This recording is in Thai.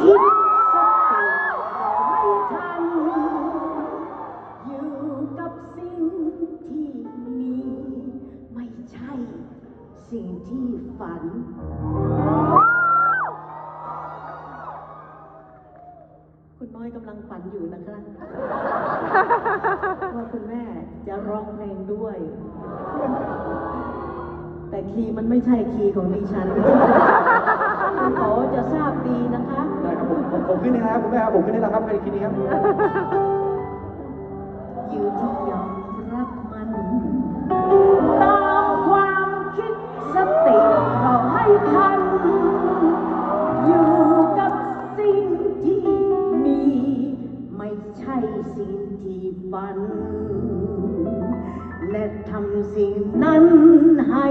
คิดสติเราไม่ทัน อยู่กับสิ่งที่มี ไม่ใช่ สิ่งที่ฝัน คุณน้อยกำลังฝันอยู่นะคะว่าคุณแม่จะร้องเพลงด้วย แต่คีย์มันไม่ใช่คีย์ของดิฉัน ผมขึ้นนี่นะครับคุณแม่ครับผมขึ้นนี่แล้วครับไอ้คิดนี้ครับอยู่ที่ยอมรับมันตามความคิดสติเราให้ทัน อยู่กับสิ่งที่มี ไม่ใช่สิ่งที่ฝัน และทำสิ่งนั้นให้